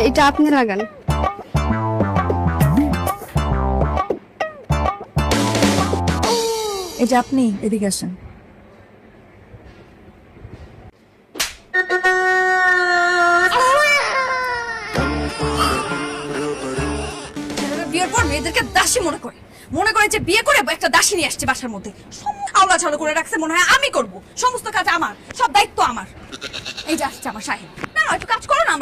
এটা আপনি লাগান। যে আপনি এদিকে আসেন। বিয়ের পর মেয়েদেরকে দাসী মনে করে। মনে করে যে বিয়ে করে একটা দাসী নিয়ে আসছে বাসার মধ্যে। করে মনে হয় আমি করব। সমস্ত কাজ আমার, সব দায়িত্ব আমার। এই যে আসছে আমার সাহেব।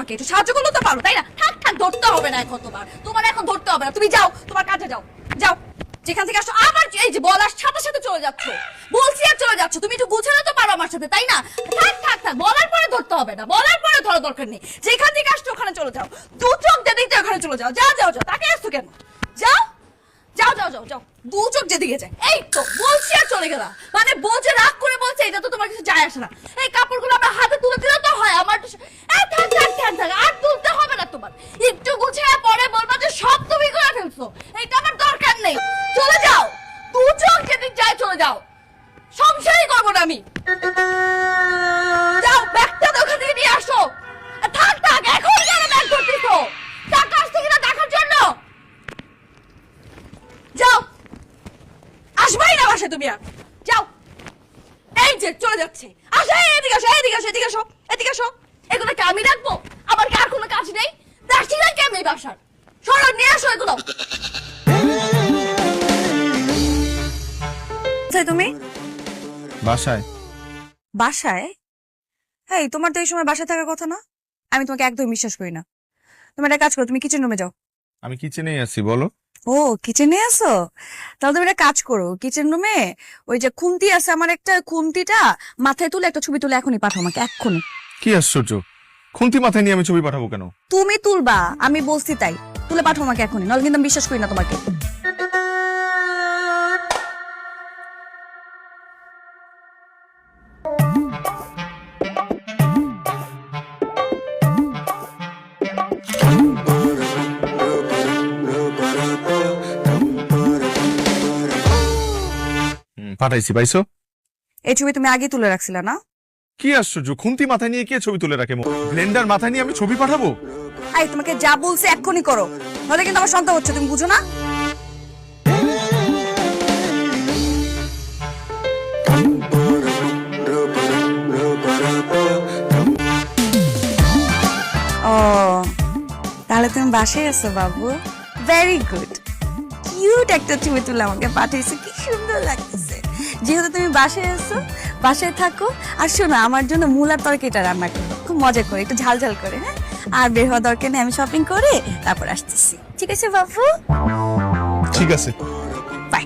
আমাকে একটু সাহায্য করলে তো পারো, তাই না? থাক থাক, ধরতে হবে না এখন তোমার। তোমার এখন ধরতে হবে না। তুমি যাও, তোমার কাজে যাও যাও। যেখান থেকে আসো আবার এই যে বলার সাথে সাথে চলে যাচ্ছ। বলছি আর চলে যাচ্ছ। তুমি একটু বুঝে তো পারো আমার সাথে, তাই না? থাক থাক থাক, বলার পরে ধরতে হবে না। বলার পরে ধরা দরকার নেই। যেখান থেকে আসছো, ওখানে চলে যাও। দু চোখ যেদিকে ওখানে চলে যাও। যাও যাও যাও, তাকে আসছো কেন? যাও যাও যাও যাও যাও। দু চোখ যেদিকে যায়। এই তো, বলছি আর চলে গেলাম। মানে বলছে, রাগ করে বলছে, এটা তো তোমার কিছু যায় আসে না। এই কাপড়গুলো আমার হাতে তুলে দিলে তো হয় আমার তো সে- এই থাক থাক থাক থাক আর তুলতে হবে না তোমার একটু গুছিয়ে পরে বলবা যে সব তুমি করে ফেলছো এটা আমার দরকার নেই। চলে যাও। দু চোখ যেদিক যায় চলে যাও। সংসারই করব না আমি। যাও, ব্যাগটা ওখান থেকে নিয়ে আসো। থাক থাক এখন কেন ব্যাগ করতেছো টাকা আসছে কিনা দেখার জন্য। যাও। আসবাই না বাসে তুমি আর। যাও। এই যে, চলে যাচ্ছে। আসো এদিকে আসো এদিকে আসো এদিকে আসো এদিকে আসো। এগুলো কি আমি রাখব? আমার কি আর কোনো কাজ নেই? দাসি না কেমন এই বাসার। সরো নিয়ে আসো এগুলো। কোথায় তুমি? বাসায়। বাসায়? এই তোমার তো এই সময় বাসায় থাকার কথা না। আমি তোমাকে একদম বিশ্বাস করি না। তুমি একটা কাজ করো তুমি কিচেন রুমে যাও। আমি কিচেনেই আছি বলো। ও কিচেনে আছো? তাহলে তুমি একটা কাজ করো। কিচেন রুমে ওই যে খুন্তি আছে আমার একটা খুন্তিটা মাথায় তুলে একটা ছবি তুলে এখনই পাঠাও আমাকে এক্ষুনি। কি আশ্চর্য। খুন্তি মাথায় নিয়ে আমি ছবি পাঠাবো কেন? তুমি তুলবা আমি বলছি তাই। তুলে পাঠাও আমাকে এখনই নাহলে কিন্তু আমি বিশ্বাস করি না তোমাকে। পাঠাইছি পাইছো? এই ছবি তুমি আগে তুলে রাখছিলে না? কি আশ্চর্য, খুন্তি মাথায় নিয়ে কে ছবি তুলে রাখে ব্লেন্ডার মাথায় নিয়ে আমি ছবি পাঠাবো? এই তোমাকে যা বলছে এক্ষুনি করো। নাহলে কিন্তু আমার সন্দেহ হচ্ছে, তুমি বুঝো না? ও, তাহলে তুমি বাসায় এসো বাবু? ভেরি গুড কিউট একটা ছবি তুলে আমাকে পাঠিয়েছে, কি সুন্দর লাগতেছে। যেহেতু তুমি বাসায় এসো বাসায় থাকো আর শোনো আমার জন্য মূলার তরকারিটা রান্না করো। খুব মজা করে একটু ঝাল ঝাল করে হ্যাঁ? আর বের হওয়া দরকার নেই আমি শপিং করে তারপর আসতেছি। ঠিক আছে বাবু? ঠিক আছে। বাই